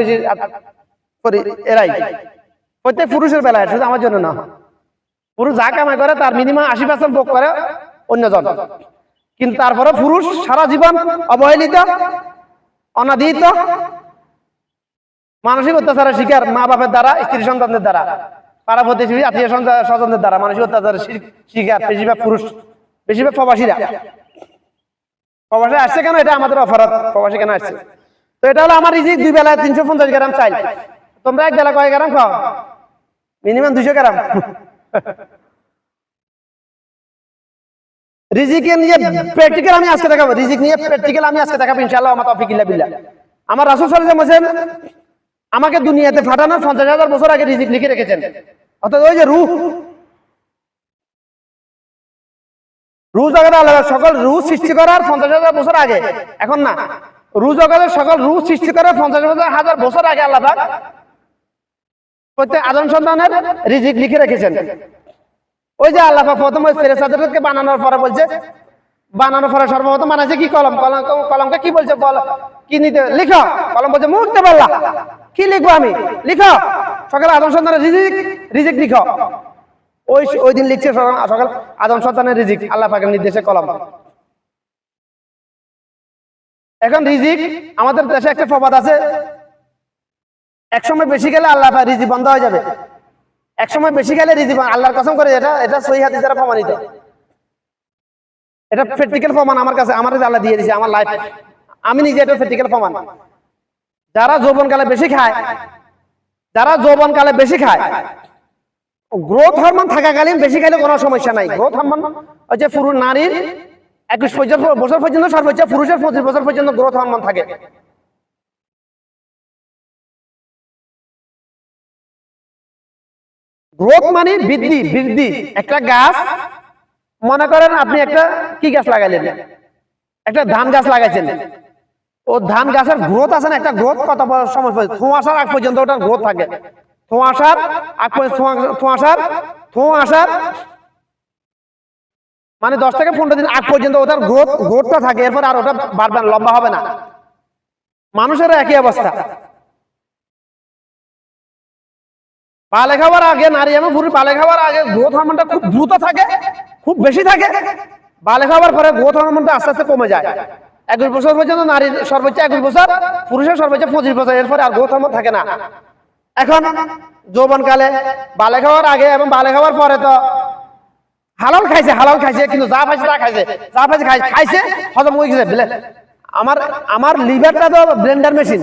বেশি এরাই। প্রত্যেক পুরুষের বেলায় শুধু আমার জন্য না। পুরুষ যা কামাই করে, তার মিনিমাম আশি পার্সেন্ট ভোগ করে কিন্তু তারপরে পুরুষ সারা জীবন অবহেলিত, অনাদিত, মানসিক অত্যাচারের শিকার মা বাপের দ্বারা, স্ত্রী সন্তানদের দ্বারা, পাড়া প্রতিবেশী, আত্মীয় স্বজনদের দ্বারা মানসিক অত্যাচারের শিকার বেশিরভাগ পুরুষ, বেশিরভাগ প্রবাসীরা। প্রবাসী আসছে কেন? এটা আমাদের অপরাধ। প্রবাসী কেন আসছে? তো এটা হলো আমার রিজিক দুই বেলায় তিনশো পঞ্চাশ গ্রাম চাই। তোমরা এক বেলা কয় গ্রাম খাও? মিনিমাম দুশো গ্রাম। নিয়ে প্র্যাকটিক্যাল আমি আজকে দেখাবো। রিজিক নিয়ে প্র্যাকটিক্যাল আমি আজকে দেখাবো আমার তৌফিক ইল্লা বিল্লাহ। আমার রাসূল সাল্লাল্লাহু আলাইহি ওয়াসাল্লাম আমাকে দুনিয়াতে বছর আগে রিজিক লিখে রেখেছেন। অর্থাৎ ওই যে রূহ রু জগতে আল্লাহ সকল রু সৃষ্টি করার পঞ্চাশ হাজার বছর আগে, এখন না। রু জগতের সকল রু সৃষ্টি করার পঞ্চাশ হাজার হাজার বছর আগে আল্লাহ প্রত্যেক আদম সন্তানের রিজিক লিখে রেখেছেন। ওই যে আল্লাহ প্রথম ওই ফেরেস্তাদেরকে বানানোর পরে বলছে, বানানোর পরে সর্বপ্রথম বানাইছে কি কলম? কলম কলমকে কি বলছে? বল কি নিতে? লিখো। কলম বলছে, মুহূর্তে বললা কি লিখব আমি? লিখো। সকালে আদম সন্তানের রিজিক রিজিক লিখো। ওই ওই দিন লিখছে সকাল আদম সন্তানের রিজিক, আল্লাহ পাকের নির্দেশে কলম। এখন রিজিক, আমাদের দেশে একটা প্রবাদ আছে। এক সময় বেশি গেলে আল্লাহ রিজিক বন্ধ হয়ে যাবে। এক সময় বেশি গেলে বন্ধ- আল্লাহর কসম করে এটা এটা সহি হাদিস দ্বারা প্রমাণিত। এটা প্র্যাকটিক্যাল প্রমাণ আমার কাছে আমার আল্লাহ দিয়ে দিয়েছে আমার লাইফ আমি নিজে এটা প্র্যাকটিক্যাল প্রমাণ। যারা যৌবনকালে বেশি খায় যারা যৌবনকালে বেশি খায় গ্রোথ হরমোন থাকাকালীন বেশি খাইলে কোনো সমস্যা নাই। গ্রোথ হরমোন হচ্ছে পুরুষ নারীর একুশ পর্যন্ত, বছর পর্যন্ত সর্বোচ্চ পুরুষের পঁচিশ বছর পর্যন্ত গ্রোথ হরমোন থাকে। গ্রোথ মানে বৃদ্ধি বৃদ্ধি। একটা গাছ, মনে করেন আপনি একটা কি গাছ লাগাইলেন একটা ধান গাছ লাগাইছেন। ও ধান গাছের গ্রোথ আছে না? একটা গ্রোথ কত সময় থোঁয়াশার আগ পর্যন্ত ওটার গ্রোথ থাকে। থোঁয়াশার আগ পর্যন্ত থোঁয়া- থোঁয়াশার থোঁয়াশার মানে দশ থেকে পনেরো দিন আগ পর্যন্ত ওটার গ্রোথ গ্রোথটা থাকে এরপর আর ওটা বাড়বে না, লম্বা হবে না। মানুষেরও একই অবস্থা। পালে খাওয়ার আগে নারী এবং পুরুষ পালে খাওয়ার আগে গ্রোথ হরমোনটা খুব দ্রুত থাকে খুব বেশি থাকে। বালে খাওয়ার পরে গ্রোথ হরমোনটা আস্তে আস্তে কমে যায়। একুশ বছর পর্যন্ত নারীর সর্বোচ্চ একুশ বছর পুরুষের সর্বোচ্চ পঁচিশ বছর এরপরে আর গ্রোথ হরমোন থাকে না। এখন যৌবনকালে বালে খাওয়ার আগে এবং বালে খাওয়ার পরে তো হালাল খাইছে হালাল খাইছে, কিন্তু যা পাইছে তা খাইছে। যা পাইছে খাইছে, হজম হয়ে গেছে আমার আমার লিভারটা তো ব্লেন্ডার মেশিন